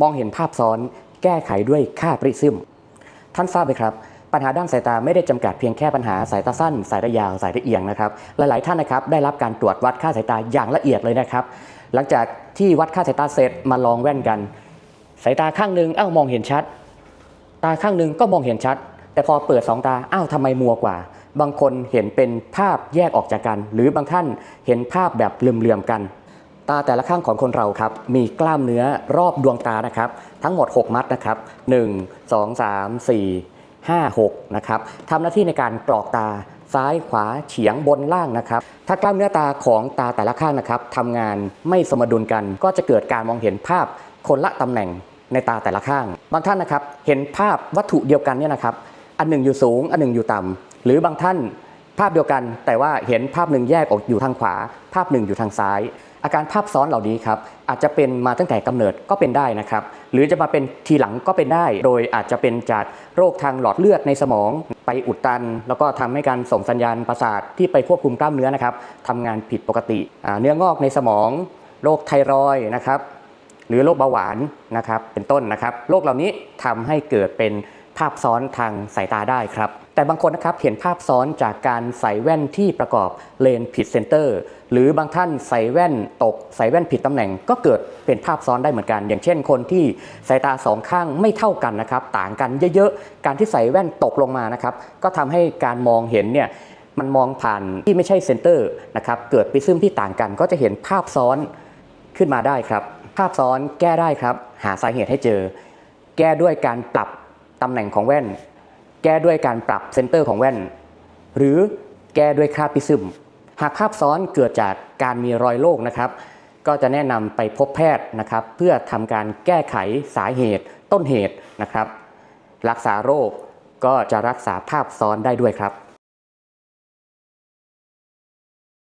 มองเห็นภาพซ้อน แก้ไขด้วยค่าปริซึม ท่านทราบไหมครับ ปัญหาด้านสายตาไม่ได้จำกัดเพียงแค่ปัญหาสายตาสั้น สายตายาว สายตาเอียงนะครับ หลาย ๆ ท่านนะครับได้รับการตรวจวัดค่าสายตาอย่างละเอียดเลยนะครับ หลังจากที่วัดค่าสายตาเสร็จมาลองแว่นกัน สายตาข้างหนึ่งอ้าวมองเห็นชัด ตาข้างหนึ่งก็มองเห็นชัด แต่พอเปิดสองตาอ้าวทำไมมัวกว่าบางคนเห็นเป็นภาพแยกออกจากกัน หรือบางท่านเห็นภาพแบบเหลื่อมๆกัน ตาแต่ละข้างของคนเราครับมีกล้ามเนื้อรอบดวงตานะครับทั้งหมด 6 มัดนะครับ 1 2 3 4 5 6นะครับทำหน้าที่ในการกรอกตาซ้ายขวาเฉียงบนล่างนะครับ ถ้ากล้ามเนื้อตาของตาแต่ละข้างนะครับทำงานไม่สมดุลกัน ก็จะเกิดการมองเห็นภาพคนละตำแหน่งในตาแต่ละข้าง บางท่านนะครับเห็นภาพวัตถุเดียวกันเนี่ยนะครับ อันหนึ่งอยู่สูง อันหนึ่งอยู่ต่ำหรือบางท่าน ภาพเดียวกัน แต่ว่าเห็นภาพหนึ่งแยกออกอยู่ทางขวา ภาพหนึ่งอยู่ทางซ้าย อาการภาพซ้อนเหล่านี้ครับอาจจะเป็นมาตั้งแต่กำเนิดก็เป็นได้นะครับ หรือจะมาเป็นทีหลังก็เป็นได้ โดยอาจจะเป็นจากโรคทางหลอดเลือดในสมอง ไปอุดตัน แล้วก็ทำให้การส่งสัญญาณประสาทที่ไปควบคุมกล้ามเนื้อนะครับทำงานผิดปกติ เนื้องอกในสมอง โรคไทรอยนะครับหรือโรคเบาหวานนะครับเป็นต้นนะครับโรคเหล่านี้ทำให้เกิดเป็นภาพซ้อนทางสายตาได้ครับ แต่บางคนนะครับเห็นภาพซ้อนจากการใส่แว่นที่ประกอบเลนผิดเซนเตอร์หรือบางท่านใส่แว่นตก ใส่แว่นผิดตำแหน่ง ก็เกิดเป็นภาพซ้อนได้เหมือนกัน อย่างเช่นคนที่สายตาสองข้างไม่เท่ากันนะครับต่างกันเยอะๆ การที่ใส่แว่นตกลงมานะครับก็ทำให้การมองเห็นเนี่ยมันมองผ่านที่ไม่ใช่เซนเตอร์นะครับเกิดไปซึมที่ต่างกัน ก็จะเห็นภาพซ้อนขึ้นมาได้ครับ ภาพซ้อนแก้ได้ครับ หาสาเหตุให้เจอ แก้ด้วยการปรับตำแหน่งของแว่น แก้ด้วยการปรับเซนเตอร์ของแว่น หรือแก้ด้วยคราบพิซึม หากภาพซ้อนเกิดจากการมีรอยโรคนะครับ ก็จะแนะนำไปพบแพทย์นะครับ เพื่อทำการแก้ไขสาเหตุ ต้นเหตุนะครับ รักษาโรคก็จะรักษาภาพซ้อนได้ด้วยครับ